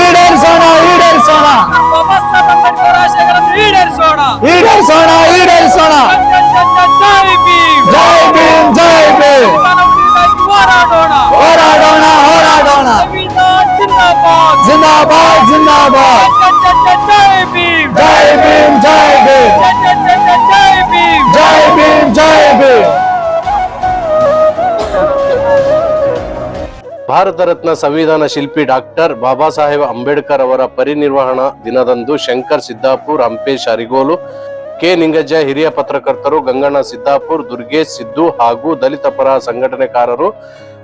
ಈಡೇರಿಸೋಣ ಈಡೇರಿಸೋಣ ಈಡೇರಿಸೋಣ ಬಾಬಾ ಸಾಹೇಬ್ ಅಂಬೇಡ್ಕರ್ ಆಶಯಗಳನ್ನು ಈಡೇರಿಸೋಣ ಈಡೇರಿಸೋಣ ಈಡೇರಿಸೋಣ ಜೈ ಜೈ ಜೈ ಜೈ ಭೀಮ್ ಜೈ ಭೀಮ್ ಜೈ ಭೀಮ್ ಸಂವಿಧಾನ ಉಳಿಗಾಗಿ ಹೋರಾಡೋಣ ಹೋರಾಡೋಣ ಹೋರಾಡೋಣ ಸಂವಿಧಾನ ಜಿಂದಾಬಾದ್ ಭಾರತ ರತ್ನ ಸಂವಿಧಾನ ಶಿಲ್ಪಿ ಡಾಕ್ಟರ್ ಬಾಬಾ ಸಾಹೇಬ್ ಅಂಬೇಡ್ಕರ್ ಅವರ ಪರಿನಿರ್ವಹಣಾ ದಿನದಂದು ಶಂಕರ್ ಸಿದ್ದಾಪುರ್, ಹಂಪೇಶ್, ಅರಿಗೋಲು, ಕೆ ನಿಂಗಜ್ಜ, ಹಿರಿಯ ಪತ್ರಕರ್ತರು, ಗಂಗಣ್ಣ ಸಿದ್ದಾಪುರ್, ದುರ್ಗೇಶ್ ಸಿದ್ದು ಹಾಗೂ ದಲಿತ ಪರ ಸಂಘಟನೆಕಾರರು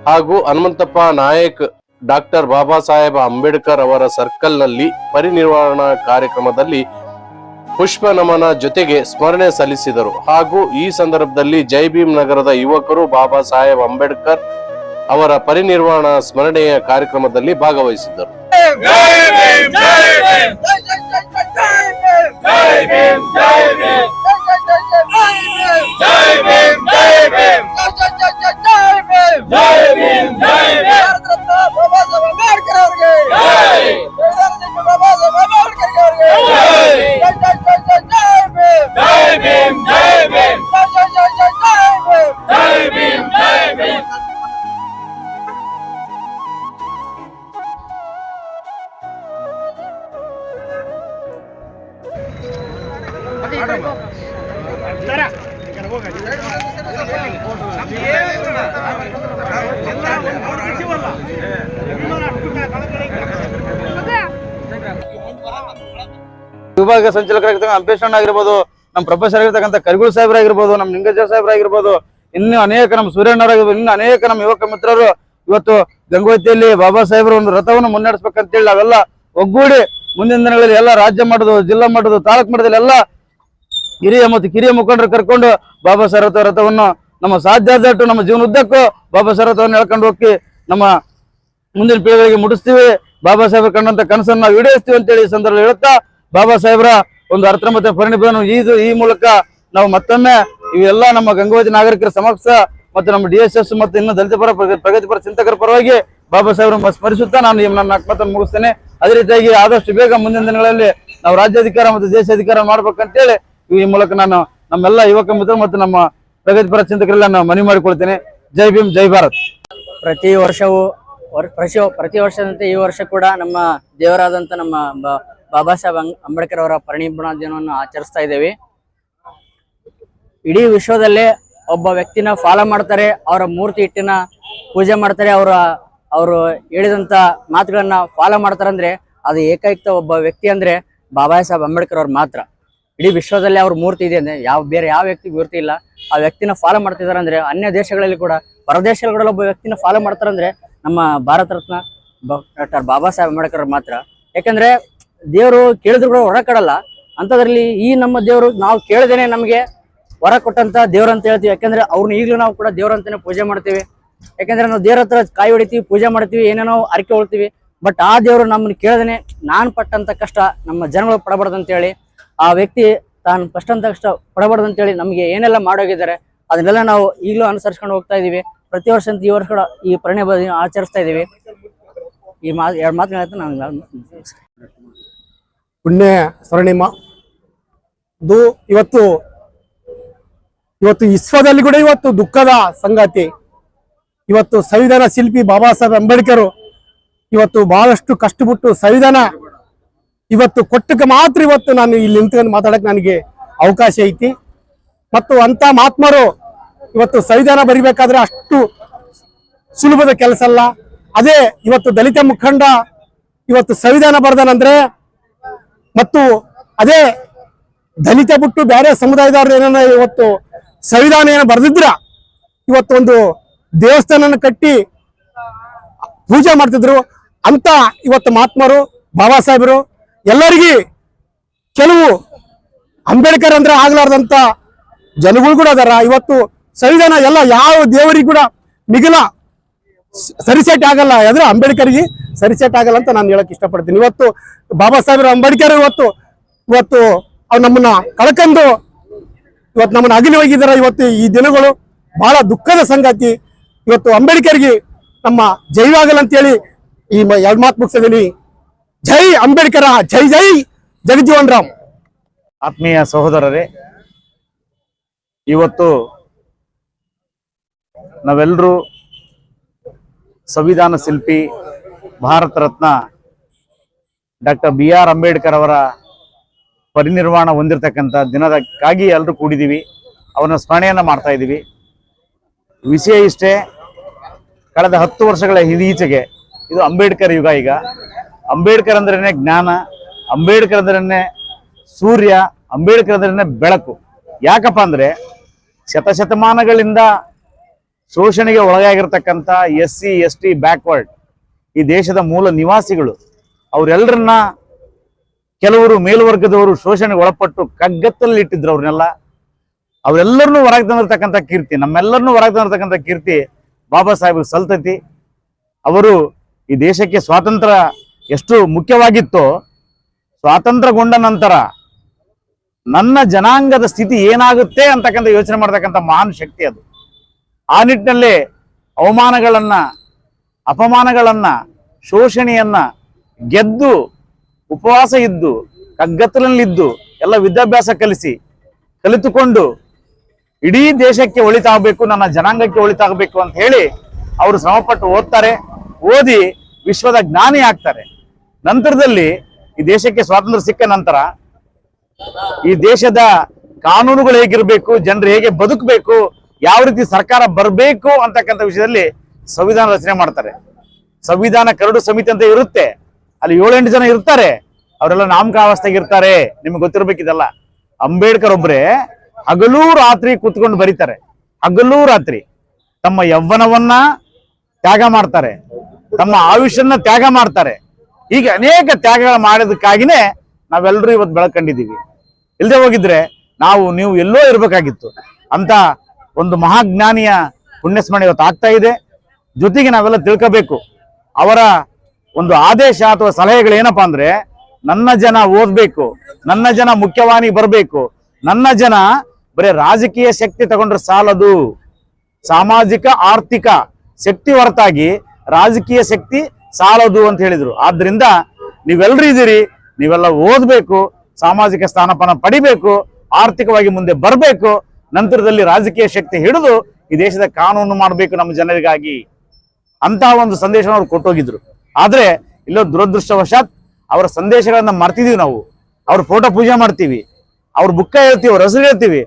ಹಾಗೂ ಹನುಮಂತಪ್ಪ ನಾಯಕ್, ಡಾಕ್ಟರ್ ಬಾಬಾ ಸಾಹೇಬ್ ಅಂಬೇಡ್ಕರ್ ಅವರ ಸರ್ಕಲ್ನಲ್ಲಿ ಪರಿನಿರ್ವಹಣಾ ಕಾರ್ಯಕ್ರಮದಲ್ಲಿ ಪುಷ್ಪ ನಮನ ಜೊತೆಗೆ ಸ್ಮರಣೆ ಸಲ್ಲಿಸಿದರು. ಹಾಗೂ ಈ ಸಂದರ್ಭದಲ್ಲಿ ಜೈ ಭೀಮ್ ನಗರದ ಯುವಕರು ಬಾಬಾ ಸಾಹೇಬ್ ಅಂಬೇಡ್ಕರ್ ಅವರ ಪರಿನಿರ್ವಾಣ ಸ್ಮರಣೆಯ ಕಾರ್ಯಕ್ರಮದಲ್ಲಿ ಭಾಗವಹಿಸಿದ್ದರು. ವಿಭಾಗ ಸಂಚಾಲಕರಾಗಿರ್ತಕ್ಕಂಥ ಅಣ್ಣ ಆಗಿರ್ಬೋದು ನಮ್ಮ ಪ್ರೊಫೆಸರ್ ಆಗಿರ್ತಕ್ಕಂಥ ಕರಿಗುಳ ಸಾಹೇಬ್ರಾಗಿರ್ಬೋದು ನಮ್ಮ ನಿಂಗಜ್ಜ ಸಾಹೇಬ್ರಾಗಿರ್ಬೋದು ಇನ್ನು ಅನೇಕ ನಮ್ಮ ಸೂರ್ಯಣ್ಣವರಾಗಿರ್ಬೋದು ಇನ್ನು ಅನೇಕ ನಮ್ಮ ಯುವಕ ಮಿತ್ರರು ಇವತ್ತು ಗಂಗೋತಿಯಲ್ಲಿ ಬಾಬಾ ಸಾಹೇಬ್ರ ಒಂದು ರಥವನ್ನು ಮುನ್ನಡೆಸ್ಬೇಕಂತೇಳಿ ನಾವೆಲ್ಲ ಒಗ್ಗೂಡಿ ಮುಂದಿನ ದಿನಗಳಲ್ಲಿ ಎಲ್ಲ ರಾಜ್ಯ ಮಟ್ಟದ ಜಿಲ್ಲಾ ಮಟ್ಟದ ತಾಲೂಕು ಮಟ್ಟದಲ್ಲಿ ಎಲ್ಲ ಹಿರಿಯ ಮತ್ತು ಕಿರಿಯ ಮುಖಂಡರು ಕರ್ಕೊಂಡು ಬಾಬಾ ಸಾರಥ ರಥವನ್ನು ನಮ್ಮ ಸಾಧ್ಯ ಆದಷ್ಟು ನಮ್ಮ ಜೀವನ ಉದ್ದಕ್ಕೂ ಬಾಬಾ ಸಾಹೇಬ್ ಹೇಳ್ಕೊಂಡು ಹೋಗಿ ನಮ್ಮ ಮುಂದಿನ ಪೀಳಿಗೆಗೆ ಮುಟ್ಟಿಸ್ತೀವಿ ಬಾಬಾ ಸಾಹೇಬ್ರ ಕಂಡಂತ ಕನಸನ್ನು ನಾವು ಈಡೇರಿಸ್ತೀವಿ ಅಂತೇಳಿ ಈ ಸಂದರ್ಭ ಹೇಳುತ್ತಾ ಬಾಬಾ ಸಾಹೇಬ್ರ ಒಂದು ಅರ್ಥ ಮತ್ತೆ ಪರಿಣಿತವನ್ನು ಈ ಈ ಮೂಲಕ ನಾವು ಮತ್ತೊಮ್ಮೆ ಇವೆಲ್ಲ ನಮ್ಮ ಗಂಗಾವತಿ ನಾಗರಿಕರ ಸಮಕ್ಷ ಮತ್ತು ನಮ್ಮ ಡಿ ಎಸ್ ಎಸ್ ಮತ್ತು ಇನ್ನೂ ದಲಿತ ಪರ ಪ್ರಗ- ಪ್ರಗತಿಪರ ಚಿಂತಕರ ಪರವಾಗಿ ಬಾಬಾ ಸಾಹೇಬ್ರ ಸ್ಮರಿಸುತ್ತಾ ನಾನು ನನ್ನ ಮತ್ತೊಮ್ಮೆ ಮುಗಿಸ್ತೇನೆ. ಅದೇ ರೀತಿಯಾಗಿ ಆದಷ್ಟು ಬೇಗ ಮುಂದಿನ ದಿನಗಳಲ್ಲಿ ನಾವು ರಾಜ್ಯಾಧಿಕಾರ ಮತ್ತು ದೇಶ ಅಧಿಕಾರ ಮಾಡ್ಬೇಕಂತೇಳಿ ಈ ಮೂಲಕ ನಾನು ನಮ್ಮೆಲ್ಲ ಯುವಕ ಮಿತ್ರರು ಮತ್ತು ನಮ್ಮ ಪ್ರಗತಿಪರ ಚಿಂತಕರೆಲ್ಲ ನಾನು ಮನವಿ ಮಾಡಿಕೊಳ್ತೇನೆ. ಜೈ ಭೀಮ್, ಜೈ ಭಾರತ್. ಪ್ರತಿ ವರ್ಷವೂ ವರ್- ಪ್ರತಿ ಪ್ರತಿ ವರ್ಷದಂತೆ ಈ ವರ್ಷ ಕೂಡ ನಮ್ಮ ದೇವರಾದಂಥ ನಮ್ಮ ಬಾಬಾ ಸಾಹೇಬ್ ಅಂಬೇಡ್ಕರ್ ಅವರ ಪರಿನಿರ್ವಾಣ ದಿನವನ್ನು ಆಚರಿಸ್ತಾ ಇದ್ದೇವೆ. ಇಡೀ ವಿಶ್ವದಲ್ಲೇ ಒಬ್ಬ ವ್ಯಕ್ತಿನ ಫಾಲೋ ಮಾಡ್ತಾರೆ, ಅವರ ಮೂರ್ತಿ ಇಟ್ಟಿನ ಪೂಜೆ ಮಾಡ್ತಾರೆ, ಅವರ, ಅವರು ಹೇಳಿದಂತ ಮಾತುಗಳನ್ನ ಫಾಲೋ ಮಾಡ್ತಾರೆ ಅಂದ್ರೆ ಅದು ಏಕೈಕ ಒಬ್ಬ ವ್ಯಕ್ತಿ ಅಂದ್ರೆ ಬಾಬಾ ಸಾಹೇಬ್ ಅಂಬೇಡ್ಕರ್ ಅವ್ರು ಮಾತ್ರ. ಇಡೀ ವಿಶ್ವದಲ್ಲಿ ಅವ್ರ ಮೂರ್ತಿ ಇದೆ ಅಂದ್ರೆ ಯಾವ ಬೇರೆ ಯಾವ ವ್ಯಕ್ತಿ ಮೂರ್ತಿ ಇಲ್ಲ. ಆ ವ್ಯಕ್ತಿನ ಫಾಲೋ ಮಾಡ್ತಿದಾರೆ ಅಂದ್ರೆ ಅನ್ಯ ದೇಶಗಳಲ್ಲಿ ಕೂಡ ಹೊರದೇಶಗಳಲ್ಲಿ ಒಬ್ಬ ವ್ಯಕ್ತಿನ ಫಾಲೋ ಮಾಡ್ತಾರಂದ್ರೆ ನಮ್ಮ ಭಾರತ ರತ್ನ ಡಾಕ್ಟರ್ ಬಾಬಾ ಸಾಹೇಬ್ ಅಂಬೇಡ್ಕರ್ ಮಾತ್ರ. ಯಾಕಂದ್ರೆ ದೇವರು ಕೇಳಿದ್ರು ಕೂಡ ಹೊರ ಕಡಲ್ಲ. ಅಂಥದ್ರಲ್ಲಿ ಈ ನಮ್ಮ ದೇವರು ನಾವು ಕೇಳದೇನೆ ನಮಗೆ ವರ ಕೊಟ್ಟಂತ ದೇವ್ರ ಅಂತ ಹೇಳ್ತೀವಿ. ಯಾಕಂದ್ರೆ ಅವ್ರನ್ನ ಈಗಲೂ ನಾವು ಕೂಡ ದೇವ್ರ ಅಂತಾನೆ ಪೂಜೆ ಮಾಡ್ತೀವಿ. ಯಾಕಂದ್ರೆ ನಾವು ದೇವ್ರ ಹತ್ರ ಕಾಯಿ ಹೊಡಿತೀವಿ, ಪೂಜೆ ಮಾಡ್ತೀವಿ, ಏನೇನೋ ಅರಿಕೆ ಹೊಳ್ತೀವಿ. ಬಟ್ ಆ ದೇವರು ನಮ್ಮನ್ನ ಕೇಳದೇನೆ ನಾನ್ ಪಟ್ಟಂತ ಕಷ್ಟ ನಮ್ಮ ಜನಗಳು ಪಡಬಾರ್ದು ಅಂತೇಳಿ ಆ ವ್ಯಕ್ತಿ ತಾನು ಅಂತ ಕಷ್ಟ ಪಡಬಾರ್ದು ಅಂತೇಳಿ ನಮಗೆ ಏನೆಲ್ಲ ಮಾಡೋಗಿದ್ದಾರೆ, ಅದನ್ನೆಲ್ಲ ನಾವು ಈಗಲೂ ಅನುಸರಿಸ್ಕೊಂಡು ಹೋಗ್ತಾ ಇದ್ದೀವಿ ಪ್ರತಿ ವರ್ಷ ಈ ವರ್ಷ ಕೂಡ ಈ ಪರಿಣಯ ಆಚರಿಸ್ತಾ ಇದೀವಿ. ಈ ಮಾತು ಎರಡು ಮಾತು ಹೇಳ್ತಾ ನಾನು ಪುಣ್ಯ ಸ್ವರ್ಣಿಮ ಇದು ಇವತ್ತು ಇವತ್ತು ವಿಶ್ವದಲ್ಲಿ ಕೂಡ ಇವತ್ತು ದುಃಖದ ಸಂಗತಿ. ಇವತ್ತು ಸಂವಿಧಾನ ಶಿಲ್ಪಿ ಬಾಬಾ ಸಾಹೇಬ್ ಅಂಬೇಡ್ಕರ್ ಇವತ್ತು ಬಹಳಷ್ಟು ಕಷ್ಟಪಟ್ಟು ಸಂವಿಧಾನ ಇವತ್ತು ಕೊಟ್ಟಕ್ಕೆ ಮಾತ್ರ ಇವತ್ತು ನಾನು ಇಲ್ಲಿ ನಿಂತ್ಕೊಂಡು ಮಾತಾಡಕ್ಕೆ ನನಗೆ ಅವಕಾಶ ಐತಿ. ಮತ್ತು ಅಂತ ಮಹಾತ್ಮರು ಇವತ್ತು ಸಂವಿಧಾನ ಬರಿಬೇಕಾದ್ರೆ ಅಷ್ಟು ಸುಲಭದ ಕೆಲಸ ಅಲ್ಲ. ಅದೇ ಇವತ್ತು ದಲಿತ ಮುಖಂಡ ಇವತ್ತು ಸಂವಿಧಾನ ಬರ್ದಾನಂದ್ರೆ ಮತ್ತು ಅದೇ ದಲಿತ ಬಿಟ್ಟು ಬೇರೆ ಸಮುದಾಯದವ್ರು ಏನನ್ನ ಇವತ್ತು ಸಂವಿಧಾನ ಏನ ಬರೆದಿದ್ರ ಇವತ್ತು ಒಂದು ದೇವಸ್ಥಾನನ ಕಟ್ಟಿ ಪೂಜೆ ಮಾಡ್ತಿದ್ರು. ಅಂತ ಇವತ್ತು ಮಹಾತ್ಮರು, ಬಾಬಾ ಸಾಹೇಬರು ಎಲ್ಲರಿಗೂ ಕೆಲವು ಅಂಬೇಡ್ಕರ್ ಅಂದ್ರೆ ಆಗ್ಲಾರ್ದಂತ ಜನಗಳು ಕೂಡ ಅದಾರ. ಇವತ್ತು ಸಂವಿಧಾನ ಎಲ್ಲ ಯಾವ ದೇವರಿಗೂ ಕೂಡ ಮಿಗಿಲ ಸರಿಸೆಟ್ ಆಗಲ್ಲ. ಅಂಬೇಡ್ಕರ್ ಅಂಬೇಡ್ಕರ್ಗೆ ಸರಿಸೆಟ್ ಆಗಲ್ಲ ಅಂತ ನಾನು ಹೇಳಕ್ ಇಷ್ಟಪಡ್ತೀನಿ. ಇವತ್ತು ಬಾಬಾ ಸಾಹೇಬ್ರ ಅಂಬೇಡ್ಕರ್ ಇವತ್ತು ಇವತ್ತು ಅವ್ರು ನಮ್ಮನ್ನ ಕಳ್ಕೊಂಡು ಇವತ್ತು ನಮ್ಮನ್ನ ಅಗಲಿ ಹೋಗಿದ್ದಾರೆ ಇವತ್ತು ಈ ದಿನಗಳು ಬಹಳ ದುಃಖದ ಸಂಗತಿ. ಇವತ್ತು ಅಂಬೇಡ್ಕರ್ಗೆ ನಮ್ಮ ಜೈವಾಗಲ್ ಅಂತೇಳಿ ಈ ಎರಡ್ ಮಾತು ಮುಗಿಸಿದೀನಿ. ಜೈ ಅಂಬೇಡ್ಕರ, ಜೈ ಜೈ ಜಗಜೀವನ್ ರಾಮ್. ಆತ್ಮೀಯ ಸಹೋದರರೇ, ಇವತ್ತು ನಾವೆಲ್ಲರೂ ಸಂವಿಧಾನ ಶಿಲ್ಪಿ Bharat Ratna doctor B R Ambedkar ಅವರ ಪರಿನಿರ್ವಾಣ ಹೊಂದಿರತಕ್ಕಂಥ ದಿನದಕ್ಕಾಗಿ ಎಲ್ಲರೂ ಕೂಡಿದ್ದೀವಿ ಅವನ ಸ್ಮರಣೆಯನ್ನು ಮಾಡ್ತಾ ಇದ್ದೀವಿ ವಿಷಯ ಇಷ್ಟೇ, ಕಳೆದ ಹತ್ತು ವರ್ಷಗಳ ಇದೀಚೆಗೆ ಇದು ಅಂಬೇಡ್ಕರ್ ಯುಗ ಈಗ. ಅಂಬೇಡ್ಕರ್ ಅಂದ್ರೇನೆ ಜ್ಞಾನ, ಅಂಬೇಡ್ಕರ್ ಅಂದ್ರೇನೆ ಸೂರ್ಯ, ಅಂಬೇಡ್ಕರ್ ಅಂದ್ರೇನೆ ಬೆಳಕು. ಯಾಕಪ್ಪ ಅಂದ್ರೆ ಶತಶತಮಾನಗಳಿಂದ ಶೋಷಣೆಗೆ ಒಳಗಾಗಿರ್ತಕ್ಕಂಥ S C, S T, backward ಈ ದೇಶದ ಮೂಲ ನಿವಾಸಿಗಳು ಅವರೆಲ್ಲರನ್ನ ಕೆಲವರು ಮೇಲ್ವರ್ಗದವರು ಶೋಷಣೆಗೆ ಒಳಪಟ್ಟು ಕಗ್ಗತ್ತಲ್ಲಿ ಇಟ್ಟಿದ್ರು ಅವ್ರನ್ನೆಲ್ಲ. ಅವರೆಲ್ಲರನ್ನೂ ಹೊರಗೆ ತಂದಿರ್ತಕ್ಕಂಥ ಕೀರ್ತಿ, ನಮ್ಮೆಲ್ಲರನ್ನೂ ಹೊರಗೆ ತಂದಿರ್ತಕ್ಕಂಥ ಕೀರ್ತಿ ಬಾಬಾ ಸಾಹೇಬ್ ಸಲ್ತತಿ. ಅವರು ಈ ದೇಶಕ್ಕೆ ಸ್ವಾತಂತ್ರ್ಯ ಎಷ್ಟು ಮುಖ್ಯವಾಗಿತ್ತೋ ಸ್ವಾತಂತ್ರ್ಯಗೊಂಡ ನಂತರ ನನ್ನ ಜನಾಂಗದ ಸ್ಥಿತಿ ಏನಾಗುತ್ತೆ ಅಂತಕ್ಕಂಥ ಯೋಚನೆ ಮಾಡ್ತಕ್ಕಂಥ ಮಹಾನ್ ಶಕ್ತಿ ಅದು. ಆ ನಿಟ್ಟಿನಲ್ಲಿ ಅವಮಾನಗಳನ್ನ, ಅಪಮಾನಗಳನ್ನ, ಶೋಷಣೆಯನ್ನ ಗೆದ್ದು, ಉಪವಾಸ ಇದ್ದು ಕಗ್ಗತ್ತಲಲ್ಲಿದ್ದು ಎಲ್ಲ ವಿದ್ಯಾಭ್ಯಾಸ ಕಲಿಸಿ, ಕಲಿತುಕೊಂಡು ಇಡೀ ದೇಶಕ್ಕೆ ಒಳಿತಾಗಬೇಕು, ನನ್ನ ಜನಾಂಗಕ್ಕೆ ಒಳಿತಾಗಬೇಕು ಅಂತ ಹೇಳಿ ಅವರು ಶ್ರಮಪಟ್ಟು ಓದ್ತಾರೆ. ಓದಿ ವಿಶ್ವದ ಜ್ಞಾನಿ ಆಗ್ತಾರೆ. ನಂತರದಲ್ಲಿ ಈ ದೇಶಕ್ಕೆ ಸ್ವಾತಂತ್ರ್ಯ ಸಿಕ್ಕ ನಂತರ ಈ ದೇಶದ ಕಾನೂನುಗಳು ಹೇಗಿರಬೇಕು, ಜನರು ಹೇಗೆ ಬದುಕಬೇಕು, ಯಾವ ರೀತಿ ಸರ್ಕಾರ ಬರಬೇಕು ಅಂತಕ್ಕಂಥ ವಿಷಯದಲ್ಲಿ ಸಂವಿಧಾನ ರಚನೆ ಮಾಡ್ತಾರೆ. ಸಂವಿಧಾನ ಕರಡು ಸಮಿತಿ ಅಂತ ಇರುತ್ತೆ. ಅಲ್ಲಿ ಏಳೆಂಟು ಜನ ಇರ್ತಾರೆ. ಅವರೆಲ್ಲ ನಾಮಕಾವಸ್ಥೆಗಿರ್ತಾರೆ ನಿಮ್ಗೆ ಗೊತ್ತಿರ್ಬೇಕಿದೆಲ್ಲ. ಅಂಬೇಡ್ಕರ್ ಒಬ್ರೆ ಹಗಲೂ ರಾತ್ರಿ ಕೂತ್ಕೊಂಡು ಬರೀತಾರೆ. ಹಗಲೂ ರಾತ್ರಿ ತಮ್ಮ ಯೌವನವನ್ನ ತ್ಯಾಗ ಮಾಡ್ತಾರೆ. ತಮ್ಮ ಆಯುಷ್ಯನ್ನ ತ್ಯಾಗ ಮಾಡ್ತಾರೆ. ಹೀಗೆ ಅನೇಕ ತ್ಯಾಗಗಳು ಮಾಡೋದಕ್ಕಾಗಿನೇ ನಾವೆಲ್ಲರೂ ಇವತ್ತು ಬೆಳ್ಕೊಂಡಿದ್ದೀವಿ. ಇಲ್ಲದೆ ಹೋಗಿದ್ರೆ ನಾವು, ನೀವು ಎಲ್ಲೋ ಇರಬೇಕಾಗಿತ್ತು. ಅಂತ ಒಂದು ಮಹಾಜ್ಞಾನಿಯ ಪುಣ್ಯಸ್ಮರಣೆ ಇವತ್ತು ಆಗ್ತಾ ಇದೆ. ಜೊತೆಗೆ ನಾವೆಲ್ಲ ತಿಳ್ಕೋಬೇಕು. ಅವರ ಒಂದು ಆದೇಶ ಅಥವಾ ಸಲಹೆಗಳು ಏನಪ್ಪಾ ಅಂದ್ರೆ, ನನ್ನ ಜನ ಓದ್ಬೇಕು, ನನ್ನ ಜನ ಮುಖ್ಯವಾಣಿ ಬರಬೇಕು, ನನ್ನ ಜನ ಬರೀ ರಾಜಕೀಯ ಶಕ್ತಿ ತಗೊಂಡ್ರೆ ಸಾಲದು. ಸಾಮಾಜಿಕ, ಆರ್ಥಿಕ ಶಕ್ತಿ ಹೊರತಾಗಿ ರಾಜಕೀಯ ಶಕ್ತಿ ಸಾಲದು ಅಂತ ಹೇಳಿದರು. ಆದ್ರಿಂದ ನೀವೆಲ್ಲರೂ ಇದ್ದೀರಿ, ನೀವೆಲ್ಲ ಓದಬೇಕು, ಸಾಮಾಜಿಕ ಸ್ಥಾನಪನ ಪಡಿಬೇಕು, ಆರ್ಥಿಕವಾಗಿ ಮುಂದೆ ಬರಬೇಕು, ನಂತರದಲ್ಲಿ ರಾಜಕೀಯ ಶಕ್ತಿ ಹಿಡಿದು ಈ ದೇಶದ ಕಾನೂನು ಮಾಡಬೇಕು ನಮ್ಮ ಜನರಿಗಾಗಿ ಅಂತಹ ಒಂದು ಸಂದೇಶವನ್ನು ಅವ್ರು ಕೊಟ್ಟೋಗಿದ್ರು. ಆದರೆ ಇಲ್ಲೋ ದುರದೃಷ್ಟವಶಾತ್ ಅವರ ಸಂದೇಶಗಳನ್ನ ಮರ್ತಿದೀವಿ ನಾವು. ಅವ್ರ ಫೋಟೋ ಪೂಜೆ ಮಾಡ್ತೀವಿ, ಅವ್ರ ಬುಕ್ಕ ಹೇಳ್ತೀವಿ, ಅವ್ರ ಹೆಸರು ಹೇಳ್ತೀವಿ,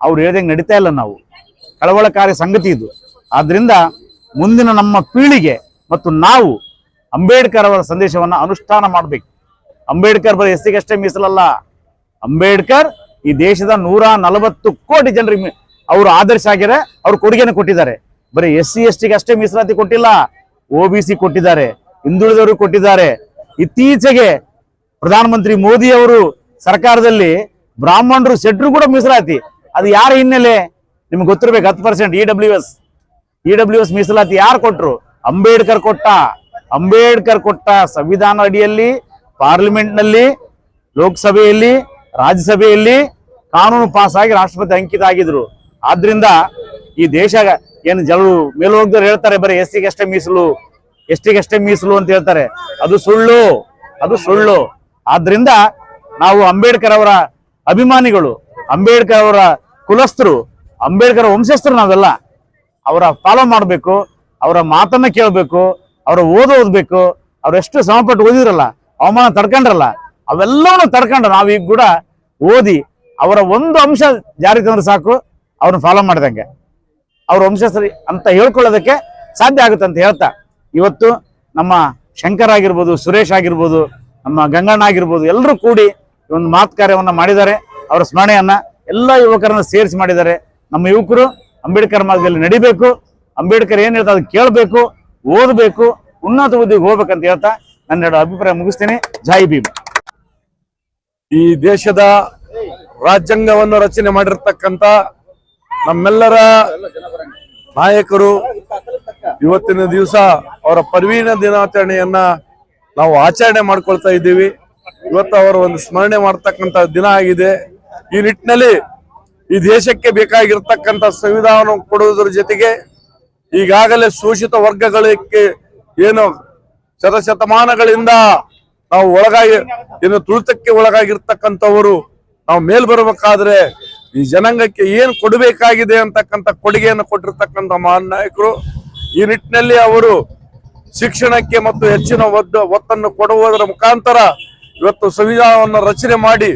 ಅವ್ರು ಹೇಳ್ದಂಗೆ ನಡೀತಾ ಇಲ್ಲ ನಾವು. ಕಳವಳಕಾರಿ ಸಂಗತಿ ಇದು. ಆದ್ರಿಂದ ಮುಂದಿನ ನಮ್ಮ ಪೀಳಿಗೆ ಮತ್ತು ನಾವು ಅಂಬೇಡ್ಕರ್ ಅವರ ಸಂದೇಶವನ್ನ ಅನುಷ್ಠಾನ ಮಾಡಬೇಕು. ಅಂಬೇಡ್ಕರ್ ಬರೀ ಎಸ್ ಅಷ್ಟೇ ಮೀಸಲಲ್ಲ. ಅಂಬೇಡ್ಕರ್ ಈ ದೇಶದ ನೂರ ನಲವತ್ತು ಕೋಟಿ ಜನರಿಗೆ ಅವರು ಆದರ್ಶ ಆಗ್ಯಾರ ಅವ್ರ ಕೊಡುಗೆನ ಕೊಟ್ಟಿದ್ದಾರೆ. ಬರೀ ಎಸ್ ಸಿ ಎಸ್ ಟಿಗೆ ಅಷ್ಟೇ ಮೀಸಲಾತಿ ಕೊಟ್ಟಿಲ್ಲ ಒ ಬಿ ಸಿ ಕೊಟ್ಟಿದ್ದಾರೆ, ಹಿಂದುಳಿದವರು ಕೊಟ್ಟಿದ್ದಾರೆ. ಇತ್ತೀಚೆಗೆ ಪ್ರಧಾನಮಂತ್ರಿ ಮೋದಿ ಅವರು ಸರ್ಕಾರದಲ್ಲಿ ಬ್ರಾಹ್ಮಣರು ಸೆಟ್ರು ಕೂಡ ಮೀಸಲಾತಿ. ಅದು ಯಾರ ಹಿನ್ನೆಲೆ? ನಿಮ್ಗೆ ಗೊತ್ತಿರಬೇಕು, ಹತ್ತು percent E W S. E W S ಮೀಸಲಾತಿ ಯಾರು ಕೊಟ್ರು? ಅಂಬೇಡ್ಕರ್ ಕೊಟ್ಟ ಅಂಬೇಡ್ಕರ್ ಕೊಟ್ಟ ಸಂವಿಧಾನ ಅಡಿಯಲ್ಲಿ ಪಾರ್ಲಿಮೆಂಟ್ನಲ್ಲಿ, ಲೋಕಸಭೆಯಲ್ಲಿ, ರಾಜ್ಯಸಭೆಯಲ್ಲಿ ಕಾನೂನು ಪಾಸ್ ಆಗಿ ರಾಷ್ಟ್ರಪತಿ ಅಂಕಿತ ಆಗಿದ್ರು. ಆದ್ರಿಂದ ಈ ದೇಶ ಏನು ಜನರು ಮೇಲೋಗ್ದವ್ರು ಹೇಳ್ತಾರೆ, ಬರೀ ಎಸ್ ಸಿಗಷ್ಟೇ ಮೀಸಲು ಎಸ್ ಅಷ್ಟೇ ಮೀಸಲು ಅಂತ ಹೇಳ್ತಾರೆ. ಅದು ಸುಳ್ಳು ಅದು ಸುಳ್ಳು. ಆದ್ರಿಂದ ನಾವು ಅಂಬೇಡ್ಕರ್ ಅವರ ಅಭಿಮಾನಿಗಳು, ಅಂಬೇಡ್ಕರ್ ಅವರ ಕುಲಸ್ಥರು, ಅಂಬೇಡ್ಕರ್ ವಂಶಸ್ಥರು ನಾವೆಲ್ಲ ಅವರ ಫಾಲೋ ಮಾಡಬೇಕು. ಅವರ ಮಾತನ್ನ ಕೇಳಬೇಕು, ಅವರ ಓದು ಓದ್ಬೇಕು ಎಷ್ಟು ಶ್ರಮಪಟ್ಟು ಓದಿದ್ರಲ್ಲ, ಅವಮಾನ ತಡ್ಕೊಂಡ್ರಲ್ಲ, ಅವೆಲ್ಲವನ್ನು ತಡ್ಕೊಂಡು ಈಗ ಕೂಡ ಓದಿ ಅವರ ಒಂದು ಅಂಶ ಜಾರಿ ತಂದ್ರೆ ಸಾಕು, ಅವ್ರನ್ನ ಫಾಲೋ ಮಾಡಿದಂಗೆ. ಅವ್ರ ವಂಶಸ್ಥರಿ ಅಂತ ಹೇಳ್ಕೊಳ್ಳೋದಕ್ಕೆ ಸಾಧ್ಯ ಆಗುತ್ತೆ ಅಂತ ಹೇಳ್ತಾ. ಇವತ್ತು ನಮ್ಮ ಶಂಕರ್ ಆಗಿರ್ಬೋದು, ಸುರೇಶ್ ಆಗಿರ್ಬೋದು, ನಮ್ಮ ಗಂಗಣ್ಣ ಆಗಿರ್ಬೋದು ಎಲ್ಲರೂ ಕೂಡಿ ಒಂದು ಮಾತು ಕಾರ್ಯವನ್ನು ಮಾಡಿದ್ದಾರೆ. ಅವರ ಸ್ಮರಣೆಯನ್ನ ಎಲ್ಲ ಯುವಕರನ್ನ ಸೇರಿಸಿ ಮಾಡಿದ್ದಾರೆ. ನಮ್ಮ ಯುವಕರು ಅಂಬೇಡ್ಕರ್ ಮಾರ್ಗದಲ್ಲಿ ನಡಿಬೇಕು. ಅಂಬೇಡ್ಕರ್ ಏನ್ ಹೇಳ್ತಾ ಅದು ಕೇಳಬೇಕು, ಓದಬೇಕು, ಉನ್ನತ ಹುದ್ದೆಗೆ ಹೋಗ್ಬೇಕಂತ ಹೇಳ್ತಾ ನನ್ನೆರಡು ಅಭಿಪ್ರಾಯ ಮುಗಿಸ್ತೇನೆ. ಜಾಯಿ ಭೀಮ್. ಈ ದೇಶದ ರಾಜ್ಯಾಂಗವನ್ನು ರಚನೆ ಮಾಡಿರ್ತಕ್ಕಂತ ನಮ್ಮೆಲ್ಲರ ನಾಯಕರು, ಇವತ್ತಿನ ದಿವಸ ಅವರ ಪರ್ವೀನ ದಿನಾಚರಣೆಯನ್ನ ನಾವು ಆಚರಣೆ ಮಾಡ್ಕೊಳ್ತಾ ಇದ್ದೀವಿ. ಇವತ್ತು ಅವರ ಒಂದು ಸ್ಮರಣೆ ಮಾಡ್ತಕ್ಕಂಥ ದಿನ ಆಗಿದೆ. ಈ ನಿಟ್ಟಿನಲ್ಲಿ ಈ ದೇಶಕ್ಕೆ ಬೇಕಾಗಿರ್ತಕ್ಕಂಥ ಸಂವಿಧಾನ ಕೊಡುವುದರ ಜೊತೆಗೆ ಈಗಾಗಲೇ ಶೋಷಿತ ವರ್ಗಗಳಿಗೆ ಏನು ಶತಶತಮಾನಗಳಿಂದ ನಾವು ಒಳಗಾಗಿ, ಏನು ತುಳಿತಕ್ಕೆ ಒಳಗಾಗಿರ್ತಕ್ಕಂಥವರು ನಾವು ಮೇಲ್ ಬರಬೇಕಾದ್ರೆ ಈ ಜನಾಂಗಕ್ಕೆ ಏನ್ ಕೊಡಬೇಕಾಗಿದೆ ಅಂತಕ್ಕಂಥ ಕೊಡುಗೆಯನ್ನು ಕೊಟ್ಟಿರ್ತಕ್ಕಂಥ ಮಹಾನ್ ನಾಯಕರು, ಈ ನಿಟ್ಟಿನಲ್ಲಿ ಅವರು ಶಿಕ್ಷಣಕ್ಕೆ ಮತ್ತು ಹೆಚ್ಚಿನ ಒದ್ದು, ಒತ್ತನ್ನು ಕೊಡುವುದರ ಮುಖಾಂತರ ಇವತ್ತು ಸಂವಿಧಾನವನ್ನು ರಚನೆ ಮಾಡಿ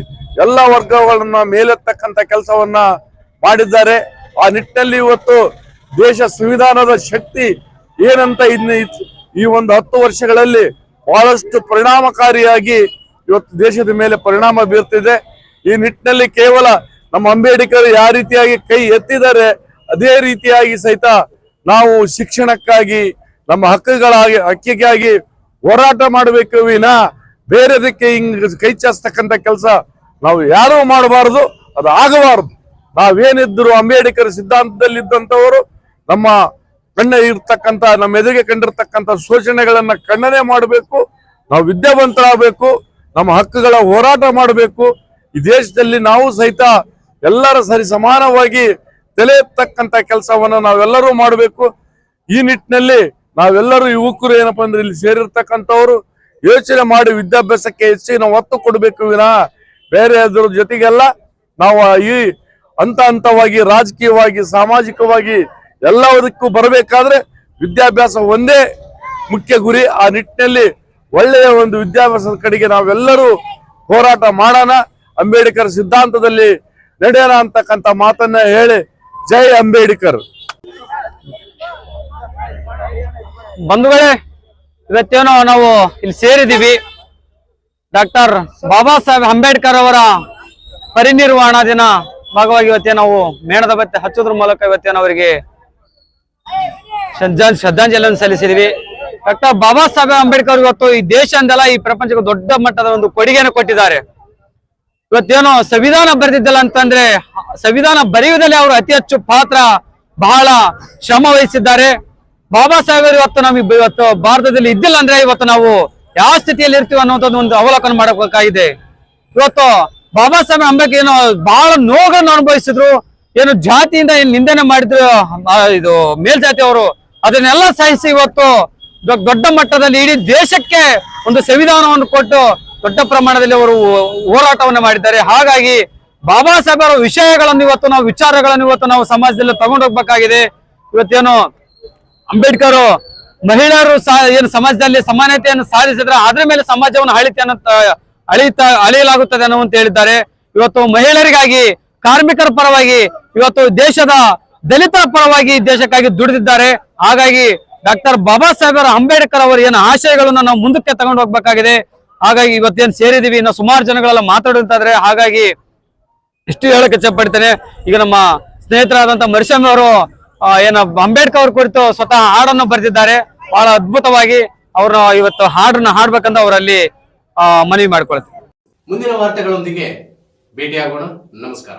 ಎಲ್ಲ ವರ್ಗಗಳನ್ನ ಮೇಲೆತ್ತಕ್ಕಂಥ ಕೆಲಸವನ್ನ ಮಾಡಿದ್ದಾರೆ. ಆ ನಿಟ್ಟಿನಲ್ಲಿ ಇವತ್ತು ದೇಶ ಸಂವಿಧಾನದ ಶಕ್ತಿ ಏನಂತ ಇನ್ನು ಈ ಒಂದು ಹತ್ತು ವರ್ಷಗಳಲ್ಲಿ ಬಹಳಷ್ಟು ಪರಿಣಾಮಕಾರಿಯಾಗಿ ಇವತ್ತು ದೇಶದ ಮೇಲೆ ಪರಿಣಾಮ ಬೀರ್ತಿದೆ. ಈ ನಿಟ್ಟಿನಲ್ಲಿ ಕೇವಲ ನಮ್ಮ ಅಂಬೇಡ್ಕರ್ ಯಾವ ರೀತಿಯಾಗಿ ಕೈ ಎತ್ತಿದ್ದಾರೆ ಅದೇ ರೀತಿಯಾಗಿ ಸಹಿತ ನಾವು ಶಿಕ್ಷಣಕ್ಕಾಗಿ, ನಮ್ಮ ಹಕ್ಕುಗಳಾಗಿ, ಹಕ್ಕಿಗಾಗಿ ಹೋರಾಟ ಮಾಡಬೇಕು ವಿನ ಬೇರೆದಕ್ಕೆ ಹಿಂಗ್ ಕೈ ಚಾಸ್ತಕ್ಕಂಥ ಕೆಲಸ ನಾವು ಯಾರೂ ಮಾಡಬಾರದು, ಅದು ಆಗಬಾರದು. ನಾವೇನಿದ್ರು ಅಂಬೇಡ್ಕರ್ ಸಿದ್ಧಾಂತದಲ್ಲಿದ್ದಂಥವರು ನಮ್ಮ ಕಣ್ಣ ಇರ್ತಕ್ಕಂಥ, ನಮ್ಮ ಎದುರಿಗೆ ಕಂಡಿರ್ತಕ್ಕಂಥ ಶೋಷಣೆಗಳನ್ನ ಖಂಡನೆ ಮಾಡಬೇಕು. ನಾವು ವಿದ್ಯಾವಂತರಾಗಬೇಕು. ನಮ್ಮ ಹಕ್ಕುಗಳ ಹೋರಾಟ ಮಾಡಬೇಕು. ಈ ದೇಶದಲ್ಲಿ ನಾವು ಸಹಿತ ಎಲ್ಲರ ಸರಿ ಸಮಾನವಾಗಿ ತಲೆ ಎತ್ತಕ್ಕಂಥ ಕೆಲಸವನ್ನು ನಾವೆಲ್ಲರೂ ಮಾಡಬೇಕು. ಈ ನಿಟ್ಟಿನಲ್ಲಿ ನಾವೆಲ್ಲರೂ ಯುವಕರು ಏನಪ್ಪ ಅಂದ್ರೆ ಇಲ್ಲಿ ಸೇರಿರ್ತಕ್ಕಂಥವ್ರು. ಯೋಚನೆ ಮಾಡಿ ವಿದ್ಯಾಭ್ಯಾಸಕ್ಕೆ ಹೆಚ್ಚಿನ ಒತ್ತು ಕೊಡಬೇಕು ವಿನ. ಬೇರೆ ಅದ್ರ ಜೊತೆಗೆಲ್ಲ ನಾವು ಈ ಹಂತ ಹಂತವಾಗಿ ರಾಜಕೀಯವಾಗಿ, ಸಾಮಾಜಿಕವಾಗಿ ಎಲ್ಲದಕ್ಕೂ ಬರಬೇಕಾದ್ರೆ ವಿದ್ಯಾಭ್ಯಾಸ ಒಂದೇ ಮುಖ್ಯ ಗುರಿ. ಆ ನಿಟ್ಟಿನಲ್ಲಿ ಒಳ್ಳೆಯ ಒಂದು ವಿದ್ಯಾಭ್ಯಾಸದ ಕಡೆಗೆ ನಾವೆಲ್ಲರೂ ಹೋರಾಟ ಮಾಡೋಣ. ಅಂಬೇಡ್ಕರ್ ಸಿದ್ಧಾಂತದಲ್ಲಿ ನಡೆಯೋಣ ಅಂತಕ್ಕಂಥ ಮಾತನ್ನ ಹೇಳಿ ಜೈ ಅಂಬೇಡ್ಕರ್. ಬಂಧುಗಳೇ, ಇವತ್ತೇನೋ ನಾವು ಇಲ್ಲಿ ಸೇರಿದೀವಿ ಡಾಕ್ಟರ್ ಬಾಬಾ ಸಾಹೇಬ್ ಅಂಬೇಡ್ಕರ್ ಅವರ ಪರಿನಿರ್ವಾಣ ದಿನ. ಭಾಗವಾಗಿ ಇವತ್ತೇ ನಾವು ಮೇಣದ ಬತ್ತೆ ಹಚ್ಚೋದ್ರ ಮೂಲಕ ಇವತ್ತೇನೋ ಅವರಿಗೆ ಶ್ರದ್ಧಾಂಜಲಿಯನ್ನು ಸಲ್ಲಿಸಿದ್ವಿ. ಡಾಕ್ಟರ್ ಬಾಬಾ ಸಾಹೇಬ್ ಅಂಬೇಡ್ಕರ್ ಇವತ್ತು ಈ ದೇಶ ಅಂದಲ್ಲ ಈ ಪ್ರಪಂಚಕ್ಕೆ ದೊಡ್ಡ ಮಟ್ಟದ ಒಂದು ಕೊಡುಗೆಯನ್ನು ಕೊಟ್ಟಿದ್ದಾರೆ. ಇವತ್ತೇನೋ ಸಂವಿಧಾನ ಬರೆದಿದ್ದಲ್ಲ ಅಂತಂದ್ರೆ, ಸಂವಿಧಾನ ಬರೆಯುವುದರಲ್ಲಿ ಅವರು ಅತಿ ಹೆಚ್ಚು ಪಾತ್ರ ಬಹಳ ಶ್ರಮ ವಹಿಸಿದ್ದಾರೆ. ಬಾಬಾ ಸಾಹೇಬರು ಇವತ್ತು ನಮಗೆ ಇವತ್ತು ಭಾರತದಲ್ಲಿ ಇದ್ದಿಲ್ಲ ಅಂದ್ರೆ ಇವತ್ತು ನಾವು ಯಾವ ಸ್ಥಿತಿಯಲ್ಲಿ ಇರ್ತೀವಿ ಅನ್ನೋದೊಂದು ಒಂದು ಅವಲೋಕನ ಮಾಡಬೇಕಾಗಿದೆ. ಇವತ್ತು ಬಾಬಾ ಸಾಹೇಬ್ ಅಂಬೇಡ್ಕರ್ ಏನು ಬಹಳ ನೋವನ್ನು ಅನುಭವಿಸಿದ್ರು. ಏನು ಜಾತಿಯಿಂದ ಏನ್ ನಿಂದನೆ ಮಾಡಿದ್ರು ಇದು ಮೇಲ್ಜಾತಿಯವರು ಅದನ್ನೆಲ್ಲ ಸಹಿಸಿ ಇವತ್ತು ದೊಡ್ಡ ಮಟ್ಟದಲ್ಲಿ ಇಡೀ ದೇಶಕ್ಕೆ ಒಂದು ಸಂವಿಧಾನವನ್ನು ಕೊಟ್ಟು ದೊಡ್ಡ ಪ್ರಮಾಣದಲ್ಲಿ ಅವರು ಹೋರಾಟವನ್ನು ಮಾಡಿದ್ದಾರೆ. ಹಾಗಾಗಿ ಬಾಬಾ ಸಾಹೇಬರ ವಿಷಯಗಳನ್ನು ಇವತ್ತು ನಾವು, ವಿಚಾರಗಳನ್ನು ಇವತ್ತು ನಾವು ಸಮಾಜದಲ್ಲಿ ತಗೊಂಡೋಗ್ಬೇಕಾಗಿದೆ. ಇವತ್ತೇನು ಅಂಬೇಡ್ಕರ್ ಮಹಿಳೆಯರು ಏನು ಸಮಾಜದಲ್ಲಿ ಸಮಾನತೆಯನ್ನು ಸಾಧಿಸಿದ್ರೆ ಅದ್ರ ಮೇಲೆ ಸಮಾಜವನ್ನು ಅಳಿತೆಯನ್ನು ತ- ಅಳಿತ, ಅಳಿಯಲಾಗುತ್ತದೆ ಅನ್ನುವಂತ ಹೇಳಿದ್ದಾರೆ. ಇವತ್ತು ಮಹಿಳೆಯರಿಗಾಗಿ ಕಾರ್ಮಿಕರ ಪರವಾಗಿ ಇವತ್ತು ದೇಶದ ದಲಿತರ ಪರವಾಗಿ ದೇಶಕ್ಕಾಗಿ ದುಡಿದಿದ್ದಾರೆ. ಹಾಗಾಗಿ ಡಾಕ್ಟರ್ ಬಾಬಾ ಸಾಹೇಬರ ಅಂಬೇಡ್ಕರ್ ಅವರ ಏನು ಆಶಯಗಳನ್ನ ನಾವು ಮುಂದಕ್ಕೆ ತಗೊಂಡು ಹೋಗ್ಬೇಕಾಗಿದೆ. ಹಾಗಾಗಿ ಇವತ್ತೇನು ಸೇರಿದೀವಿ ಇನ್ನು ಸುಮಾರು ಜನಗಳೆಲ್ಲ ಮಾತಾಡುವಂತಾದ್ರೆ ಹಾಗಾಗಿ ಇಷ್ಟು ಹೇಳಕ್ಕೆ ಇಚ್ಛಪಡ್ತೇನೆ ಈಗ ನಮ್ಮ ಸ್ನೇಹಿತರಾದಂತ ಮರಿಶಮ್ ಅವರು ಏನ ಅಂಬೇಡ್ಕರ್ ಅವ್ರ ಕುರಿತು ಸ್ವತಃ ಹಾಡನ್ನು ಬರೆದಿದ್ದಾರೆ. ಬಹಳ ಅದ್ಭುತವಾಗಿ ಅವ್ರ ಇವತ್ತು ಹಾಡನ್ನ ಹಾಡ್ಬೇಕಂತ ಅವರಲ್ಲಿ ಮನವಿ ಮಾಡ್ಕೊಳ್ತೀವಿ ಮುಂದಿನ ವಾರ್ತೆಗಳೊಂದಿಗೆ ಭೇಟಿಯಾಗೋಣ. ನಮಸ್ಕಾರ.